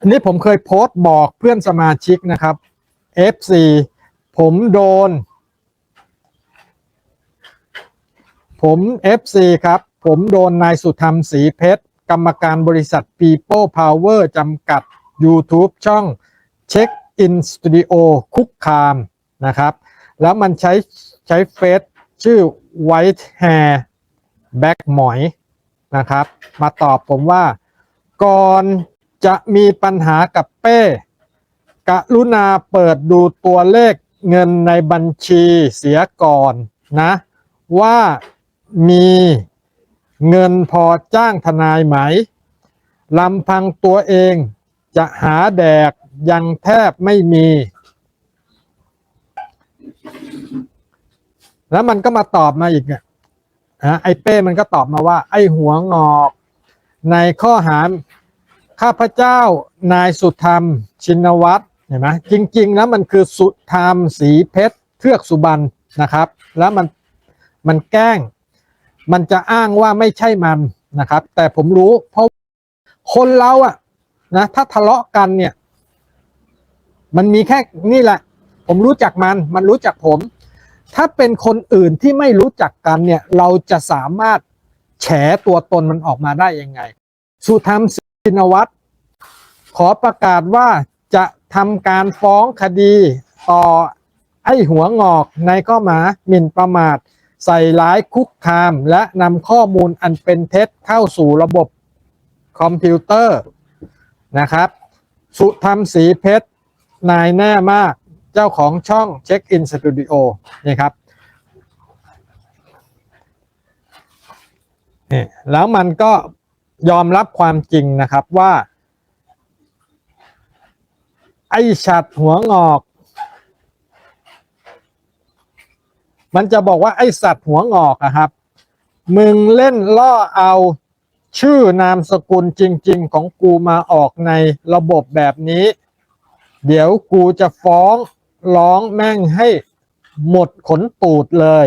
อันนี้ผมเคยโพสต์บอกเพื่อนสมาชิกนะครับ FC ผมโดน ผม FC ครับ ผมโดนนายสุธรรมศรีเพชร กรรมการบริษัท People Power จำกัด YouTube ช่อง Check In Studio คุกคามนะครับ แล้วมันใช้ใช้เฟซชื่อ White Hair Back หมอยนะครับ มาตอบผมว่า ก่อนจะมีปัญหากับเป้ กรุณาเปิดดูตัวเลขเงินในบัญชีเสียก่อนนะ ว่ามีเงินพอจ้างทนายไหมลำพังตัวเองจะหาแดกยังแทบไม่มี แล้วมันก็มาตอบมาอีกเนี่ยนะไอ้เป้มันก็ตอบมาว่า ไอ้หัวงอก ในข้อหาข้าพเจ้านายสุธรรม ชินวัตรเห็นไหมจริงๆแล้วมันคือสุธรรมสีเพชรเทือกสุบรรณนะครับ แล้วมันมันแกล้ง มันจะอ้างว่าไม่ใช่มันนะครับ แต่ผมรู้เพราะคนเราอะนะถ้าทะเลาะกันเนี่ย มันมีแค่นี่แหละ ผมรู้จักมัน มันรู้จักผม ถ้าเป็นคนอื่นที่ไม่รู้จักกันเนี่ย เราจะสามารถแฉตัวตนมันออกมาได้ยังไง สุธรรมสินวัตรขอประกาศว่าจะทำการฟ้องคดีต่อไอ้หัวงอกในข้อหมาหมิ่นประมาท ใส่ร้ายคุกคาม และนำข้อมูลอันเป็นเท็จเข้าสู่ระบบคอมพิวเตอร์นะครับ สุธรรมสีเพชร นายแน่มากเจ้าของช่องเช็คอินสตูดิโอนี่ครับนี่แล้วมันก็ ยอมรับความจริงนะครับว่า ไอ้ฉัดหัวงอก มันจะบอกว่าไอ้สัตว์หัวงอกอะครับ มึงเล่นล่อเอาชื่อนามสกุลจริง ๆ ของกูมาออกในระบบแบบนี้ เดี๋ยวกูจะฟ้องร้องแม่งให้หมดขนตูดเลย